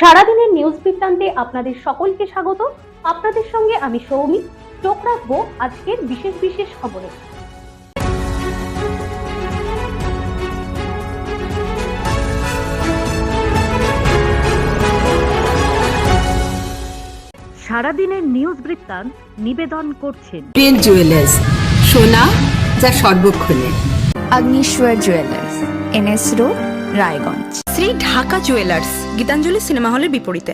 সারাদিনের নিউজ বৃত্তান্তে আপনাদের সকলকে স্বাগত। আপনাদের সঙ্গে আমি সৌমি। চোখ রাখব আজকের বিশেষ বিশেষ খবরে। সারাদিনের নিউজ বৃত্তান্ত নিবেদন করছেন। জুয়েলার্স সোনা যা সর্বক্ষণে। Agnishwar jewellers NS road Raiganj. Shri Dhaka jewellers, Gitanjali cinema হলের বিপরীতে।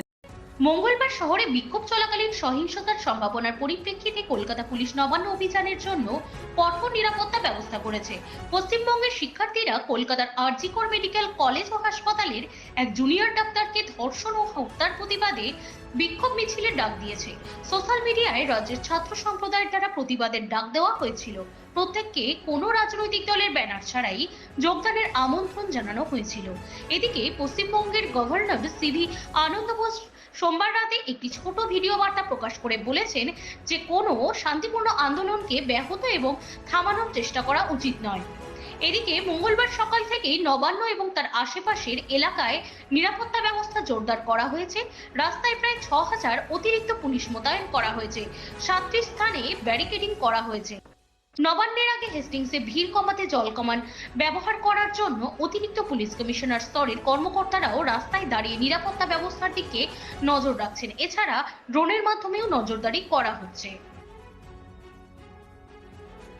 মঙ্গলবার শহরে বিক্ষোভ চলাকালীন সহিংসতার সম্ভাবনার পরিপ্রেক্ষিতে কলকাতা পুলিশ নবান্ন অভিযানের জন্য কঠোর নিরাপত্তা ব্যবস্থা করেছে। পশ্চিমবঙ্গের শিক্ষার্থীরা কলকাতার আরজিকর মেডিকেল কলেজ ও হাসপাতালের এক জুনিয়র ডাক্তারকে ধর্ষণ ও হত্যার প্রতিবাদে বিক্ষোভ মিছিলের ডাক দিয়েছে। সোশ্যাল মিডিয়ায় রাজ্যের ছাত্র সম্প্রদায়ের দ্বারা প্রতিবাদের ডাক দেওয়া হয়েছিল। প্রত্যেককে কোনো রাজনৈতিক দলের ব্যানার ছাড়াই যোগদানের আমন্ত্রণ জানানো হয়েছিল। এদিকে পশ্চিমবঙ্গের গভর্নর সিভি আনন্দ বোস সোমবার রাতে একটি ছোট ভিডিও বার্তা প্রকাশ করে বলেছেন যে, কোনো শান্তিপূর্ণ আন্দোলনকে ব্যাহত এবং থামানোর চেষ্টা করা উচিত নয়। এদিকে মঙ্গলবার সকাল থেকেই নবান্ন এবং তার আশেপাশের এলাকায় নিরাপত্তা ব্যবস্থা জোরদার করা হয়েছে। রাস্তায় প্রায় ছ হাজার অতিরিক্ত পুলিশ মোতায়েন করা হয়েছে। সাতটি স্থানে ব্যারিকেডিং করা হয়েছে। নবান্নের আগে হেস্টিংসে ভিড় কমাতে জল কমান ব্যবহার করার জন্য অতিরিক্ত পুলিশ কমিশনার স্তরের কর্মকর্তারাও রাস্তায় দাঁড়িয়ে নিরাপত্তা ব্যবস্থার দিকে নজর রাখছেন। এছাড়া ড্রোনের মাধ্যমেও নজরদারি করা হচ্ছে।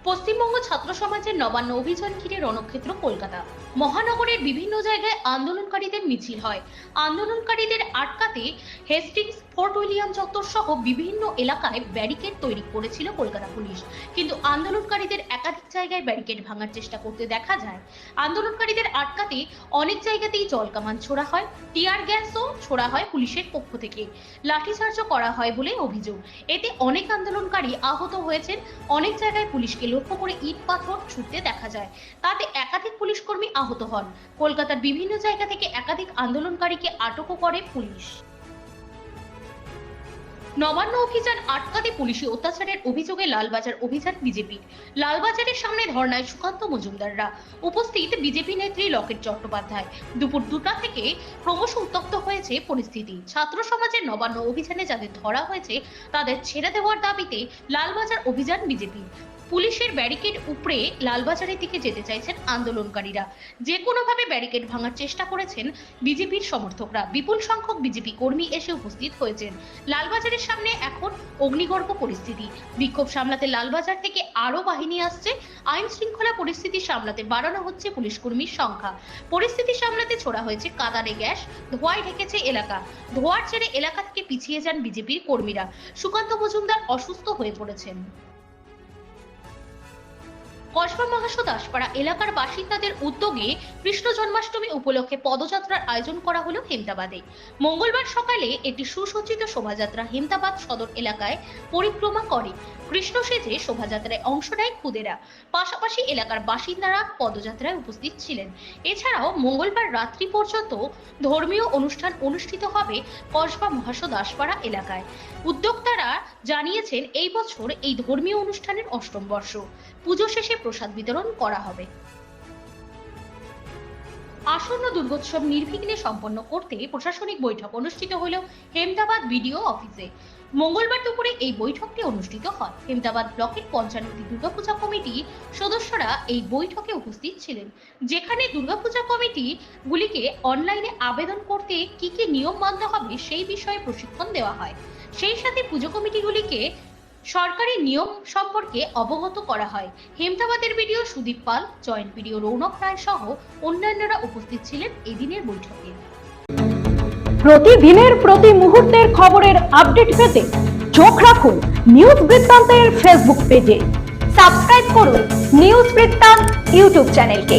পশ্চিমবঙ্গ ছাত্র সমাজের নবান্ন অভিযান ঘিরে রণক্ষেত্র কলকাতা। মহানগরের বিভিন্ন জায়গায় আন্দোলনকারীদের মিছিল হয়। আন্দোলনকারীদের আটকাতে হেস্টিংস, ফোর্ট উইলিয়াম চত্বর সহ বিভিন্ন এলাকায় ব্যারিকেড তৈরি করেছিল কলকাতা পুলিশ। কিন্তু আন্দোলনকারীদের একাধিক জায়গায় ব্যারিকেড ভাঙার চেষ্টা করতে দেখা যায়। আন্দোলনকারীদের আটকাতে অনেক জায়গাতেই জল কামান ছোড়া হয়, টিয়ার গ্যাসও ছোড়া হয় পুলিশের পক্ষ থেকে। লাঠিচার্জও করা হয় বলে অভিযোগ। এতে অনেক আন্দোলনকারী আহত হয়েছেন। অনেক জায়গায় পুলিশকে লক্ষ্য করে ইট পাথর ছুটতে দেখা যায়। তাতে একাধিক পুলিশ কর্মী আহত হন। কলকাতার বিভিন্ন জায়গা থেকে একাধিক আন্দোলনকারীকে আটকও করে পুলিশ। নবান্ন অভিযান আটকাতে পুলিশি অত্যাচারের অভিযোগে লালবাজার অভিযান বিজেপির লালবাজারের সামনে ধর্নায় সুকান্ত মজুমদাররা। উপস্থিত বিজেপি নেত্রী লকেট চট্টোপাধ্যায়। দুপুর দুটা থেকে ক্রমশ উত্তপ্ত হয়েছে পরিস্থিতি। ছাত্র সমাজের নবান্ন অভিযানে যাদের ধরা হয়েছে, তাদের ছেড়ে দেওয়ার দাবিতে লালবাজার অভিযান বিজেপি। পুলিশের ব্যারিকেড উপড়ে লালবাজারের দিকে যেতে চাইছেন আন্দোলনকারীরা। যে কোনোভাবে ব্যারিকেড ভাঙার চেষ্টা করেছেন বিজেপির সমর্থকরা। বিপুল সংখ্যক বিজেপি কর্মী এসে উপস্থিত হয়েছেন। লালবাজারের সামনে এখন অগ্নিগর্ভ পরিস্থিতি। বিক্ষোভ সামলাতে লালবাজার থেকে আরও বাহিনী আসছে। আইন শৃঙ্খলা পরিস্থিতি সামলাতে বাড়ানো হচ্ছে পুলিশ কর্মীর সংখ্যা। পরিস্থিতি সামলাতে ছোড়া হয়েছে কাদারে গ্যাস, ধোঁয়ায় ঢেকেছে এলাকা। ধোঁয়ার ছেড়ে এলাকা থেকে পিছিয়ে যান বিজেপির কর্মীরা। সুকান্ত মজুমদার অসুস্থ হয়ে পড়েছেন। কসবা মহাশো দাসপাড়া এলাকার বাসিন্দাদের উদ্যোগে কৃষ্ণ জন্মাষ্টমী উপলক্ষে পদযাত্রার আয়োজন করা হলো হেমতাবাদে। মঙ্গলবার সকালে একটি সুসজ্জিত শোভাযাত্রা হেমতাবাদ সদর এলাকায় পরিক্রমা করে। কৃষ্ণ সেজে শোভাযাত্রায় অংশ নেয় খুদেরা। পাশাপাশি এলাকার বাসিন্দারা পদযাত্রায় উপস্থিত ছিলেন। এছাড়াও মঙ্গলবার রাত্রি পর্যন্ত ধর্মীয় অনুষ্ঠান অনুষ্ঠিত হবে কসবা মহাশো দাসপাড়া এলাকায়। উদ্যোক্তারা জানিয়েছেন, এই বছর এই ধর্মীয় অনুষ্ঠানের অষ্টম বর্ষ। পুজো শেষে প্রসাদ বিতরণ করা হবে। আসন্ন দুর্গোৎসব নির্বিঘ্নে সম্পন্ন করতে প্রশাসনিক বৈঠক অনুষ্ঠিত হল হেমদাবাদ বিডিও অফিসে। মঙ্গলবার দুপুরে এই বৈঠকটি অনুষ্ঠিত হয়। হেমদাবাদ ব্লকের পঞ্চাননটি দুর্গাপূজা কমিটি সদস্যরা এই বৈঠকে উপস্থিত ছিলেন। যেখানে দুর্গাপূজা কমিটি গুলিকে অনলাইনে আবেদন করতে কি কি নিয়ম মানতে হবে সেই বিষয়ে প্রশিক্ষণ দেওয়া হয়। সেই সাথে পুজো কমিটিগুলিকে সরকারি নিয়ম সম্পর্কে অবগত করা হয়। হেমতাবাদের BDO Sudip Pal, joint BDO Rounak Roy সহ অন্যান্যরা উপস্থিত ছিলেন এদিনের বৈঠকে। প্রতিদিনের প্রতি মুহূর্তের খবরের আপডেট পেতে চোখ রাখুন নিউজ বৃত্তান্তের ফেসবুক পেজে। সাবস্ক্রাইব করুন নিউজ বৃত্তান্ত ইউটিউব চ্যানেলকে।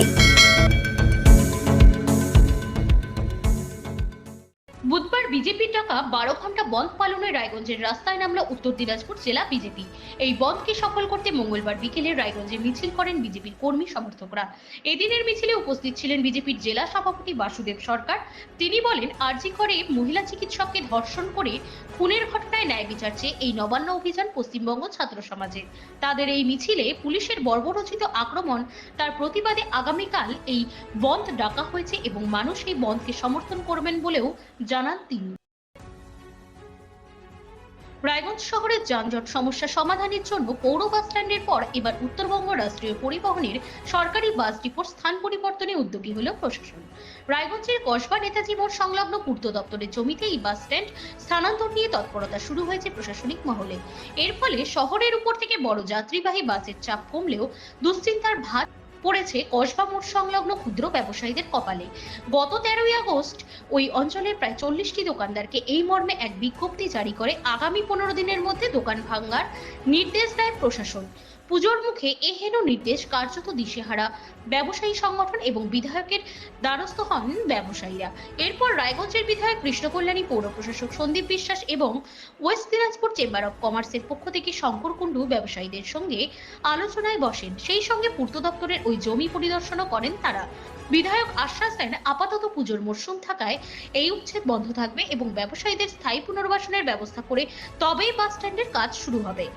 বিজেপির টাকা বারো ঘণ্টা বন্ধ পালনে রায়গঞ্জের রাস্তায় নামলো উত্তর দিনাজপুর জেলা বিজেপি। এই বন্ধকে সফল করতে মঙ্গলবার বিকেলে রায়গঞ্জে মিছিল করেন বিজেপির কর্মী সমর্থকরা। এদিনের মিছিলে উপস্থিত ছিলেন বিজেপির জেলা সভাপতি বাসুদেব সরকার। তিনি বলেন, আরজি করে মহিলা চিকিৎসককে ধর্ষণ করে খুনের ঘটনায় ন্যায় বিচার চেয়ে এই নবান্ন অভিযান পশ্চিমবঙ্গ ছাত্র সমাজের। তাদের এই মিছিলে পুলিশের বর্বরচিত আক্রমণ, তার প্রতিবাদে আগামীকাল এই বন্ধ ডাকা হয়েছে এবং মানুষ এই বন্ধকে সমর্থন করবেন বলেও জানান তিনি। রায়গঞ্জ শহরের যানজট সমস্যা সমাধানের জন্য পৌর বাস স্ট্যান্ডের পর এবার উত্তরবঙ্গ রাষ্ট্রীয় পরিবহনের সরকারি বাস ডিপোর স্থান পরিবর্তনে উদ্যোগী হল প্রশাসন। রায়গঞ্জের কসবা নেতাজি মোড় সংলগ্ন পূর্ত দপ্তরের জমিতে এই বাস স্ট্যান্ড স্থানান্তর নিয়ে তৎপরতা শুরু হয়েছে প্রশাসনিক মহলে। এর ফলে শহরের উপর থেকে বড় যাত্রীবাহী বাসের চাপ কমলেও দুশ্চিন্তার ভাত পড়েছে কসবা মোড় সংলগ্ন ক্ষুদ্র ব্যবসায়ীদের কপালে। গত তেরোই আগস্ট ওই অঞ্চলের প্রায় চল্লিশটি দোকানদারকে এই মর্মে এক বিজ্ঞপ্তি জারি করে আগামী পনেরো দিনের মধ্যে দোকান ভাঙ্গার নির্দেশ দেয় প্রশাসন। পুজোর মুখে এহেন নির্দেশ কার্যত দিশেহারা। ব্যবসায়ী সংগঠন এবং বিধায়কের দ্বারস্থ হন ব্যবসায়ীরা। এরপর রায়গঞ্জের বিধায়ক কৃষ্ণকল্যাণী পৌর প্রশাসক সন্দীপ বিশ্বাস এবং ওয়েস্ট দিনাজপুর চেম্বার অব কমার্সের পক্ষ থেকে শঙ্কর কুণ্ডু ব্যবসায়ীদের সঙ্গে আলোচনায় বসেন। সেই সঙ্গে পূর্ত দপ্তরের ওই জমি পরিদর্শনও করেন তারা। বিধায়ক আশ্বাস দেন, আপাতত পুজোর মরশুম থাকায় এই উচ্ছেদ বন্ধ থাকবে এবং ব্যবসায়ীদের স্থায়ী পুনর্বাসনের ব্যবস্থা করে তবেই বাস স্ট্যান্ডের কাজ শুরু হবে।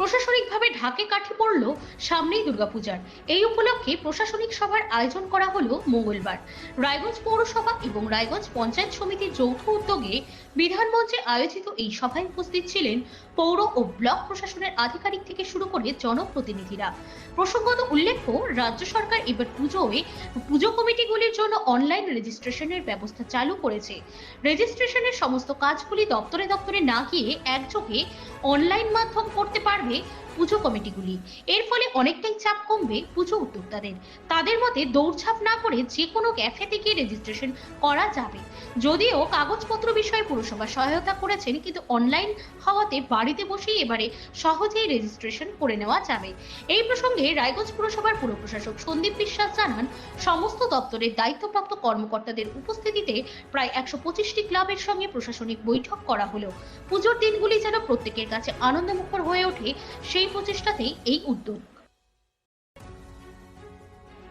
প্রশাসনিকভাবে ঢাকে কাঠি পড়ল সামনেই দুর্গাপূজার। এই উপলক্ষে প্রশাসনিক সভার আয়োজন করা হলো মঙ্গলবার। রায়গঞ্জ পৌরসভা এবং রায়গঞ্জ পঞ্চায়েত সমিতির যৌথ উদ্যোগে বিধানমঞ্চে আয়োজিত এই সভায় উপস্থিত ছিলেন পৌর ও ব্লক প্রশাসনের আধিকারিক থেকে শুরু করে জনপ্রতিনিধিরা। প্রসঙ্গত উল্লেখ্য, রাজ্য সরকার এবার পুজোয়, পুজো কমিটিগুলির জন্য অনলাইন রেজিস্ট্রেশনের ব্যবস্থা চালু করেছে। রেজিস্ট্রেশনের সমস্ত কাজগুলি দপ্তরে দপ্তরে না গিয়ে একযোগে অনলাইন মাধ্যম করতে পারবে পুজো কমিটিগুলি। এর ফলে অনেকটাই চাপ কমবে পুজো উদ্যোক্তাদের। তাদের মতে দৌড়ঝাঁপ না করে যে কোনো ক্যাফে থেকে রেজিস্ট্রেশন করা যাবে। যদিও কাগজপত্র বিষয়ে পুরসভা সহায়তা করেছেন, কিন্তু অনলাইন হওয়াতে বাড়িতে বসেই এবারে সহজেই রেজিস্ট্রেশন করে নেওয়া যাবে। এই প্রসঙ্গে রায়গঞ্জ পুরসভার পুর প্রশাসক সন্দীপ বিশ্বাস জানান, সমস্ত দপ্তরের দায়িত্বপ্রাপ্ত কর্মকর্তাদের উপস্থিতিতে প্রায় একশো পঁচিশটি ক্লাবের সঙ্গে প্রশাসনিক বৈঠক করা হলো। পুজোর দিনগুলি যেন প্রত্যেকের কাছে আনন্দমুখর হয়ে ওঠে, সেই প্রচেষ্টাতেই এই উদ্যোগ।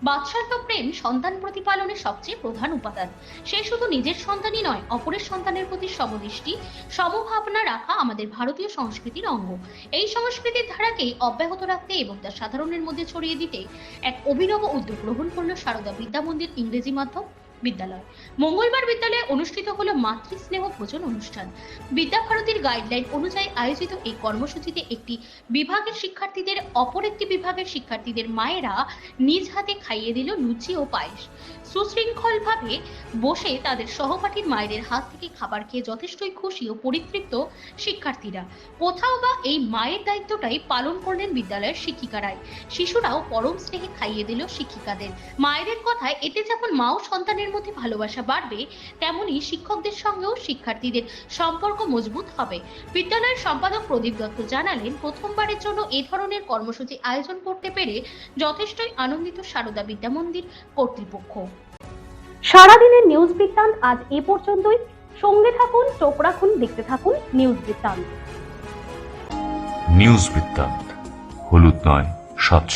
বাৎসল্য প্রেম সন্তান প্রতিপালনের সবচেয়ে প্রধান উপাদান। সে শুধু নিজের সন্তানই নয়, অপরের সন্তানের প্রতি সমদৃষ্টি, সমভাবনা রাখা আমাদের ভারতীয় সংস্কৃতির অঙ্গ। এই সংস্কৃতির ধারাকে অব্যাহত রাখতে এবং তা সাধারণের মধ্যে ছড়িয়ে দিতে এক অভিনব উদ্যোগ গ্রহণ করল সারদা বিদ্যা মন্দির ইংরেজি মাধ্যম বিদ্যালয়। মঙ্গলবার বিদ্যালয়ে অনুষ্ঠিত হলো মাতৃ স্নেহ ভোজন অনুষ্ঠান। বিদ্যাভারতীর গাইডলাইন অনুযায়ী আয়োজিত এই কর্মসূচিতে একটি বিভাগের শিক্ষার্থীদের, অপর একটি বিভাগের শিক্ষার্থীদের মায়েরা নিজ হাতে খাইয়ে দিল লুচি ও পায়েস। সুশৃঙ্খলভাবে বসে তাদের সহপাঠীর মায়েদের হাত থেকে খাবার খেয়ে যথেষ্টই খুশি ও পরিতৃপ্ত শিক্ষার্থীরা। কোথাও বা এই মায়ের দায়িত্বটাই পালন করলেন বিদ্যালয়ের শিক্ষিকারাই। শিশুরাও পরম স্নেহে খাইয়ে দিল শিক্ষিকাদের। মায়েদের কথায়, এতে যেমন মা ও সন্তানের মধ্যে ভালোবাসা বাড়বে তেমনি শিক্ষকদের সঙ্গেও শিক্ষার্থীদের সম্পর্ক মজবুত হবে। বিদ্যালয়ের সম্পাদক প্রদীপ দত্ত জানালেন প্রথমবারের জন্য এ ধরনের কর্মসূচি আয়োজন করতে পেরে যথেষ্টই আনন্দিত সারদা বিদ্যা মন্দির কর্তৃপক্ষ। সারাদিনের নিউজ বৃত্তান্ত আজ এ পর্যন্তই। সঙ্গে থাকুন চোখ রাখুন দেখতে থাকুন নিউজ বৃত্তান্ত। নিউজ বৃত্তান্ত হলুদ নয় স্বচ্ছ